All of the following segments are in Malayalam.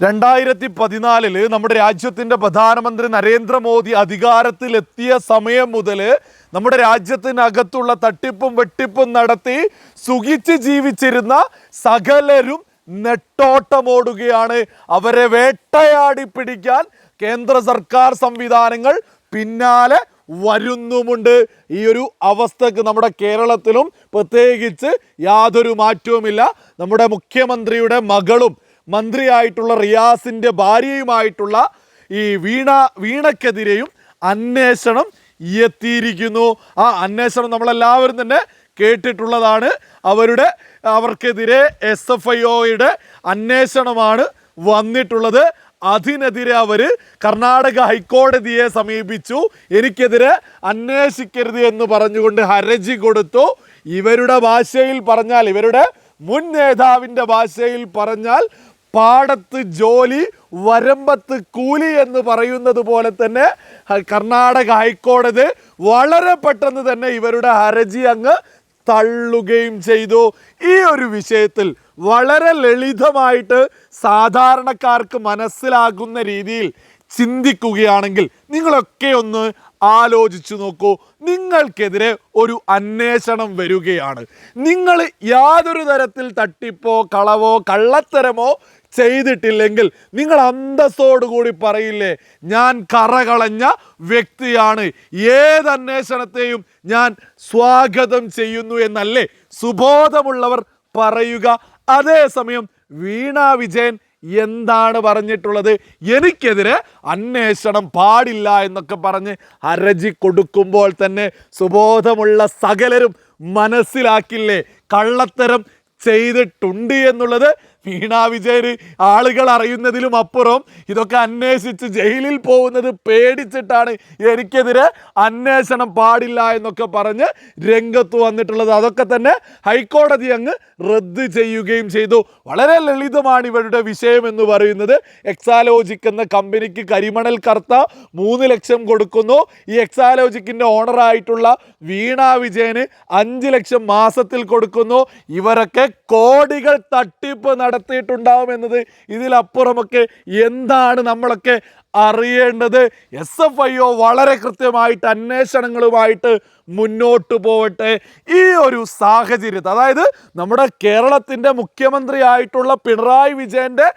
രണ്ടായിരത്തി പതിനാലിൽ നമ്മുടെ രാജ്യത്തിന്റെ പ്രധാനമന്ത്രി നരേന്ദ്രമോദി അധികാരത്തിലെത്തിയ സമയം മുതൽ നമ്മുടെ രാജ്യത്തിനകത്തുള്ള തട്ടിപ്പും വെട്ടിപ്പും നടത്തി സുഖിച്ച് ജീവിച്ചിരുന്ന സകലരും നെട്ടോട്ടമോടുകയാണ്. അവരെ വേട്ടയാടി പിടിക്കാൻ കേന്ദ്ര സർക്കാർ സംവിധാനങ്ങൾ പിന്നാലെ വരുന്നുമുണ്ട്. ഈ ഒരു അവസ്ഥക്ക് നമ്മുടെ കേരളത്തിലും പ്രത്യേകിച്ച് യാതൊരു മാറ്റവുമില്ല. നമ്മുടെ മുഖ്യമന്ത്രിയുടെ മകളും മന്ത്രിയായിട്ടുള്ള റിയാസിന്റെ ഭാര്യയുമായിട്ടുള്ള ഈ വീണ വീണക്കെതിരെയും അന്വേഷണം എത്തിയിരിക്കുന്നു ആ അന്വേഷണം നമ്മളെല്ലാവരും തന്നെ കേട്ടിട്ടുള്ളതാണ്. അവരുടെ അവർക്കെതിരെ എസ് എഫ് ഐ ഒയുടെ അന്വേഷണമാണ് വന്നിട്ടുള്ളത്. അതിനെതിരെ അവർ കർണാടക ഹൈക്കോടതിയെ സമീപിച്ചു. എനിക്കെതിരെ അന്വേഷിക്കരുത് എന്ന് പറഞ്ഞുകൊണ്ട് ഹരജി കൊടുത്തു. ഇവരുടെ ഭാഷയിൽ പറഞ്ഞാൽ ഇവരുടെ മുൻ നേതാവിന്റെ ഭാഷയിൽ പറഞ്ഞാൽ പാടത്ത് ജോലി വരമ്പത്ത് കൂലി എന്ന് പറയുന്നത് പോലെ തന്നെ കർണാടക ഹൈക്കോടതി വളരെ പെട്ടെന്ന് തന്നെ ഇവരുടെ ഹർജി അങ്ങ് തള്ളുകയും ചെയ്തു. ഈ ഒരു വിഷയത്തിൽ വളരെ ലളിതമായിട്ട് സാധാരണക്കാർക്ക് മനസ്സിലാകുന്ന രീതിയിൽ ചിന്തിക്കുകയാണെങ്കിൽ നിങ്ങളൊക്കെ ഒന്ന് ആലോചിച്ചു നോക്കൂ. നിങ്ങൾക്കെതിരെ ഒരു അന്വേഷണം വരികയാണ്. നിങ്ങൾ യാതൊരു തരത്തിൽ തട്ടിപ്പോ കളവോ കള്ളത്തരമോ ചെയ്തിട്ടില്ലെങ്കിൽ നിങ്ങൾ അന്തസ്സോടുകൂടി പറയില്ലേ ഞാൻ കറകളഞ്ഞ വ്യക്തിയാണ്. ഏത് അന്വേഷണത്തെയും ഞാൻ സ്വാഗതം ചെയ്യുന്നു എന്നല്ലേ സുബോധമുള്ളവർ പറയുക. അതേസമയം വീണ വിജയൻ എന്താണ് പറഞ്ഞിട്ടുള്ളത്? എനിക്കെതിരെ അന്വേഷണം പാടില്ല എന്നൊക്കെ പറഞ്ഞ് അരജി കൊടുക്കുമ്പോൾ തന്നെ സുബോധമുള്ള സകലരും മനസ്സിലാക്കില്ലേ? കള്ളത്തരം ചെയ്തിട്ടുണ്ട് എന്നുള്ളത് വീണ വിജയന് ആളുകൾ അറിയുന്നതിലും അപ്പുറം ഇതൊക്കെ അന്വേഷിച്ച് ജയിലിൽ പോകുന്നത് പേടിച്ചിട്ടാണ് എനിക്കെതിരെ അന്വേഷണം പാടില്ല എന്നൊക്കെ പറഞ്ഞ് രംഗത്ത് വന്നിട്ടുള്ളത്. അതൊക്കെ തന്നെ ഹൈക്കോടതി അങ്ങ് റദ്ദ് ചെയ്യുകയും ചെയ്തു. വളരെ ലളിതമാണ് ഇവരുടെ വിഷയം എന്ന് പറയുന്നത്. എക്സാലോജിക് എന്ന കമ്പനിക്ക് കരിമണൽ കർത്ത മൂന്ന് ലക്ഷം കൊടുക്കുന്നു. ഈ എക്സാലോജിക്കിന്റെ ഓണറായിട്ടുള്ള വീണ വിജയന് അഞ്ച് ലക്ഷം മാസത്തിൽ കൊടുക്കുന്നു. ഇവരൊക്കെ കോടികൾ തട്ടിപ്പ് നടത്തിയിട്ടുണ്ടാവും എന്നത് ഇതിലപ്പുറമൊക്കെ എന്താണ് നമ്മളൊക്കെ അറിയേണ്ടത് എസ് എഫ് ഐ ഒ വളരെ കൃത്യമായിട്ട് അന്വേഷണങ്ങളുമായിട്ട് മുന്നോട്ട് പോവട്ടെ. ഈ ഒരു സാഹചര്യത്തിൽ അതായത് നമ്മുടെ കേരളത്തിന്റെ മുഖ്യമന്ത്രിയായിട്ടുള്ള പിണറായി വിജയന്റെ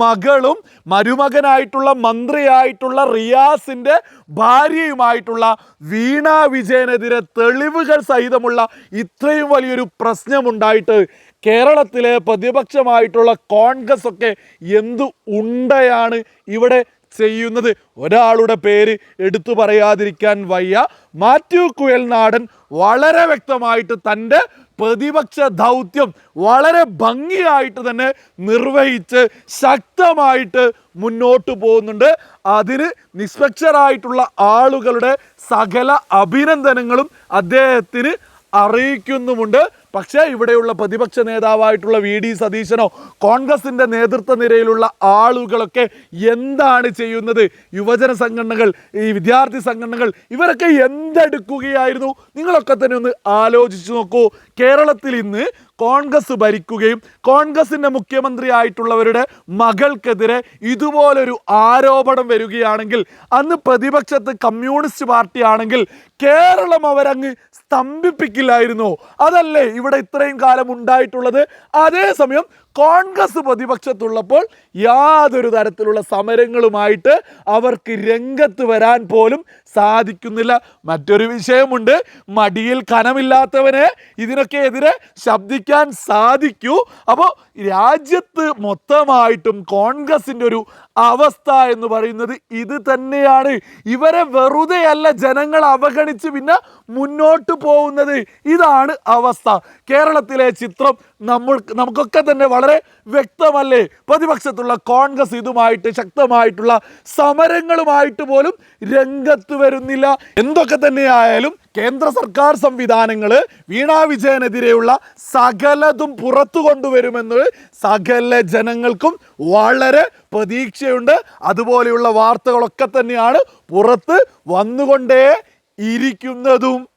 മകളും മരുമകനായിട്ടുള്ള മന്ത്രിയായിട്ടുള്ള റിയാസിന്റെ ഭാര്യയുമായിട്ടുള്ള വീണ വിജയനെതിരെ തെളിവുകൾ സഹിതമുള്ള ഇത്രയും വലിയൊരു പ്രശ്നമുണ്ടായിട്ട് കേരളത്തിലെ പ്രതിപക്ഷമായിട്ടുള്ള കോൺഗ്രസ് ഒക്കെ എന്തു ഉണ്ടയാണ് ഇവിടെ ചെയ്യുന്നത്. ഒരാളുടെ പേര് എടുത്തു പറയാതിരിക്കാൻ വയ്യ. മാത്യു കുയൽനാടൻ വളരെ വ്യക്തമായിട്ട് തന്റെ പ്രതിപക്ഷ ദൗത്യം വളരെ ഭംഗിയായിട്ട് തന്നെ നിർവഹിച്ച് ശക്തമായിട്ട് മുന്നോട്ട് പോകുന്നുണ്ട്. അതിന് നിഷ്പക്ഷരായിട്ടുള്ള ആളുകളുടെ സകല അഭിനന്ദനങ്ങളും അദ്ദേഹത്തിന് അറിയിക്കുന്നുമുണ്ട്. പക്ഷേ ഇവിടെയുള്ള പ്രതിപക്ഷ നേതാവായിട്ടുള്ള വി ഡി സതീശനോ കോൺഗ്രസിന്റെ നേതൃത്വ നിരയിലുള്ള ആളുകളൊക്കെ എന്താണ് ചെയ്യുന്നത്? യുവജന സംഘടനകൾ ഈ വിദ്യാർത്ഥി സംഘടനകൾ ഇവരൊക്കെ എന്തെടുക്കുകയായിരുന്നു? നിങ്ങളൊക്കെ തന്നെ ഒന്ന് ആലോചിച്ച് നോക്കൂ. കേരളത്തിൽ ഇന്ന് കോൺഗ്രസ് ഭരിക്കുകയും കോൺഗ്രസിന്റെ മുഖ്യമന്ത്രിയായിട്ടുള്ളവരുടെ മകൾക്കെതിരെ ഇതുപോലൊരു ആരോപണം വരികയാണെങ്കിൽ അന്ന് പ്രതിപക്ഷത്ത് കമ്മ്യൂണിസ്റ്റ് പാർട്ടി ആണെങ്കിൽ കേരളം അവരങ്ങ് സ്തംഭിപ്പിക്കില്ലായിരുന്നു. അതല്ലേ ഇവിടെ ഇത്രയും കാലം ഉണ്ടായിട്ടുള്ളത്? അതേസമയം കോൺഗ്രസ് പ്രതിപക്ഷത്തുള്ളപ്പോൾ യാതൊരു തരത്തിലുള്ള സമരങ്ങളുമായിട്ട് അവർക്ക് രംഗത്ത് വരാൻ പോലും സാധിക്കുന്നില്ല. മറ്റൊരു വിഷയമുണ്ട്. മടിയിൽ കനമില്ലാത്തവനെ ഇതിനൊക്കെ എതിരെ ശബ്ദിക്കാൻ സാധിക്കൂ. അപ്പോൾ രാജ്യത്ത് മൊത്തമായിട്ടും കോൺഗ്രസിന്റെ ഒരു അവസ്ഥ എന്ന് പറയുന്നത് ഇത് തന്നെയാണ്. ഇവരെ വെറുതെയല്ല ജനങ്ങൾ അവഗണിച്ച് പിന്നെ മുന്നോട്ട് പോകുന്നത്. ഇതാണ് അവസ്ഥ. കേരളത്തിലെ ചിത്രം നമ്മൾ നമുക്കൊക്കെ തന്നെ വളരെ വ്യക്തമല്ലേ? പ്രതിപക്ഷത്തുള്ള കോൺഗ്രസ് ഇതുമായിട്ട് ശക്തമായിട്ടുള്ള സമരങ്ങളുമായിട്ട് പോലും രംഗത്ത് വരുന്നില്ല. എന്തൊക്കെ തന്നെയായാലും കേന്ദ്ര സർക്കാർ സംവിധാനങ്ങൾ വീണാ വിജയനെതിരെയുള്ള സകലതും പുറത്തു കൊണ്ടുവരുമെന്ന് സകല ജനങ്ങൾക്കും വളരെ പ്രതീക്ഷയുണ്ട്. അതുപോലെയുള്ള വാർത്തകളൊക്കെ തന്നെയാണ് പുറത്ത് വന്നുകൊണ്ടേ ഇരിക്കുന്നതും.